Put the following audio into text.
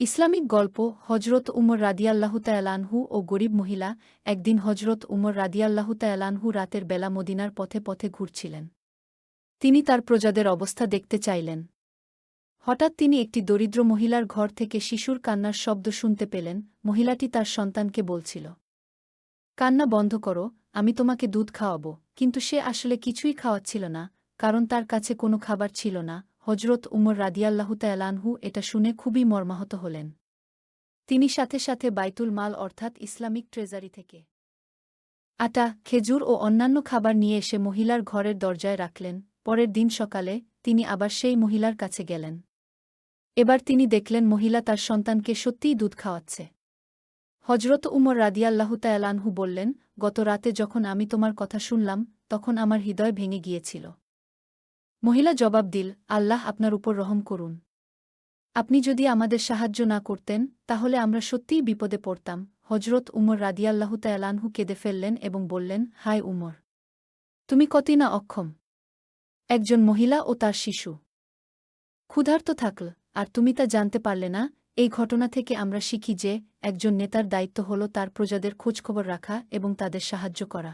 Islamic গল্প হজরত উমর রাদিয়াল্লাহু তায়ালানহু ও গরিব মহিলা একদিন হজরত উমর রাদিয়াল্লাহু তায়ালানহু রাতের বেলা মদিনার পথে পথে ঘুরছিলেন। তিনি তার প্রজাদের অবস্থা দেখতে চাইলেন। হঠাৎ তিনি একটি দরিদ্র মহিলার ঘর থেকে শিশুর কান্নার শব্দ শুনতে পেলেন, মহিলাটি তার সন্তানকে বলছিল, কান্না বন্ধ করো, আমি তোমাকে দুধ খাওয়াবো। কিন্তু সে আসলে কিছুই খাওয়াচ্ছিল না, কারণ তার কাছে কোনো খাবার ছিল না হজরত উমর রাদিয়াল্লাহু তায়ালানহু এটা শুনে খুবই মর্মাহত হলেন। তিনি সাথে সাথে বাইতুল মাল অর্থাৎ ইসলামিক ট্রেজারি থেকে আটা, খেজুর ও অন্যান্য খাবার নিয়ে এসে মহিলার ঘরের দরজায় রাখলেন। পরের দিন সকালে তিনি আবার সেই মহিলার কাছে গেলেন। এবার তিনি দেখলেন মহিলা তার সন্তানকে সত্যিই দুধ খাওয়াচ্ছে। হজরত উমর রাদিয়াল্লাহু তায়ালানহু বললেন, গত রাতে যখন আমি তোমার কথা শুনলাম, তখন আমার হৃদয় ভেঙে গিয়েছিল। মহিলা জবাব দিল, আল্লাহ আপনার উপর রহম করুন। আপনি যদি আমাদের সাহায্য না করতেন, তাহলে আমরা সত্যিই বিপদে পড়তাম। হজরত উমর রাদিয়াল্লাহু তায়ালানহু কেঁদে ফেললেন এবং বললেন, হায় উমর, তুমি কতই না অক্ষম, একজন মহিলা ও তার শিশু। ক্ষুধার্ত থাকল, আর তুমি তা জানতে পারলে না। এই ঘটনা থেকে আমরা শিখি যে, একজন নেতার দায়িত্ব হল তার প্রজাদের খোঁজখবর রাখা এবং তাদের সাহায্য করা।